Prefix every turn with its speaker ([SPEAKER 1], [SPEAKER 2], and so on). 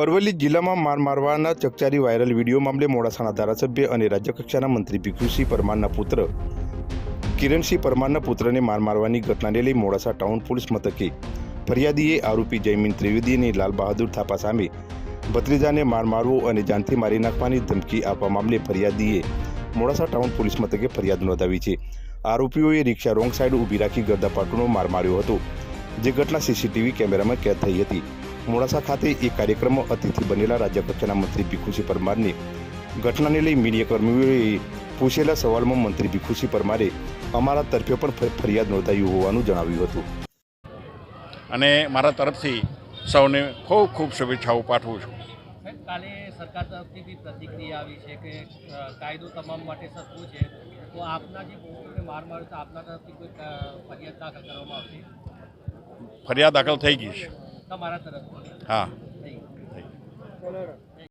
[SPEAKER 1] અરવલ્લી જિલ્લામાં માર મારવાના ચકચારી વાયરલ વીડિયો મામલે મોડાસાના ધારાસભ્ય અને રાજ્યકક્ષાના મંત્રી ભીખુસિંહ પરમારના પુત્ર, કિરણસિંહ પરમારના પુત્રને માર મારવાની ઘટનાને લઈ મોડાસા ટાઉન પોલીસ મથકે ફરિયાદીએ આરોપી જયમીન ત્રિવેદી અને લાલ બહાદુર થાપા સામે ભત્રીજાને માર મારવો અને જાનથી મારી નાખવાની ધમકી આપવા મામલે ફરિયાદીએ મોડાસા ટાઉન પોલીસ મથકે ફરિયાદ નોંધાવી છે. આરોપીઓએ રિક્ષા રોંગ સાઈડ ઊભી રાખી ગરદાપાટુનો માર માર્યો હતો, જે ઘટના સીસીટીવી કેમેરામાં કેદ થઈ હતી. મોડાસા ખાતે એક કાર્યક્રમમાં અતિથિ બનેલા રાજ્યકક્ષાના મંત્રી ભીખુસિંહ પરમારને ઘટનાને લઈ મીડિયાકર્મીઓએ પૂછેલા સવાલમાં મંત્રી ભીખુસિંહ પરમારે અમારા તરફે પણ ફરિયાદ નોંધાયું હોવાનું જણાવ્યું હતું.
[SPEAKER 2] અને મારા તરફથી સૌને ખૂબ ખૂબ શુભેચ્છાઓ પાઠવું છું.
[SPEAKER 3] કાલે સરકાર તરફથી બી પ્રતિક્રિયા આવી છે કે કાયદો તમામ માટે સરખું છે. તો આપના જે માર માર્યો આપના તરફથી કોઈ ફરિયાદ દાખલ કરવામાં આવશે?
[SPEAKER 2] ફરિયાદ દાખલ થઈ ગઈ છે.
[SPEAKER 3] તમારા તરફ
[SPEAKER 2] હા.